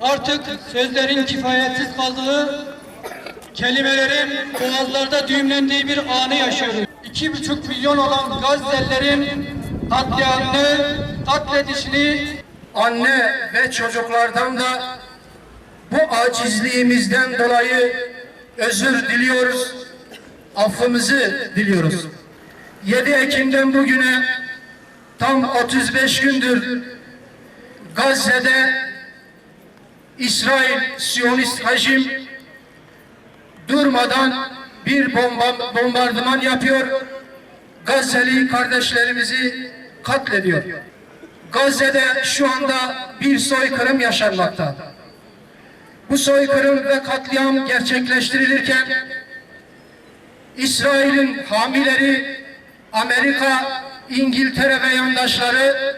Artık sözlerin kifayetsiz kaldığı, kelimelerin boğazlarda düğümlendiği bir anı yaşıyoruz. İki buçuk milyon olan Gazze'lerin katliamını, katledişini anne ve çocuklardan da bu acizliğimizden dolayı özür diliyoruz, affımızı diliyoruz. 7 Ekim'den bugüne tam 35 gündür Gazze'de İsrail Siyonist rejim durmadan bir bomba, bombardıman yapıyor, Gazze'li kardeşlerimizi katlediyor. Gazze'de şu anda bir soykırım yaşanmakta. Bu soykırım ve katliam gerçekleştirilirken İsrail'in hamileri, Amerika, İngiltere ve yandaşları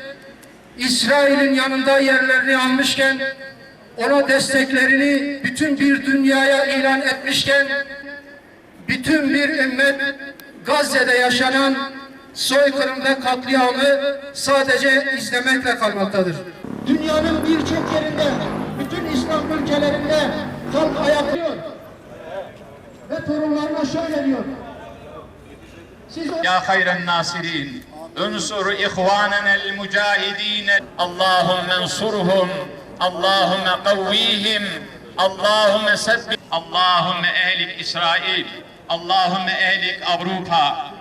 İsrail'in yanında yerlerini almışken ona desteklerini bütün bir dünyaya ilan etmişken bütün bir ümmet Gazze'de yaşanan soykırım ve katliamı sadece izlemekle kalmaktadır. Dünyanın birçok yerinde, bütün İslam ülkelerinde halk ayaklıyor. Ve torunlarına şöyle diyor. Siz ya hayren nasirin انصر إخواننا المجاهدين اللهم انصرهم اللهم قويهم اللهم ثبت اللهم اهلك إسرائيل اللهم اهلك أوروبا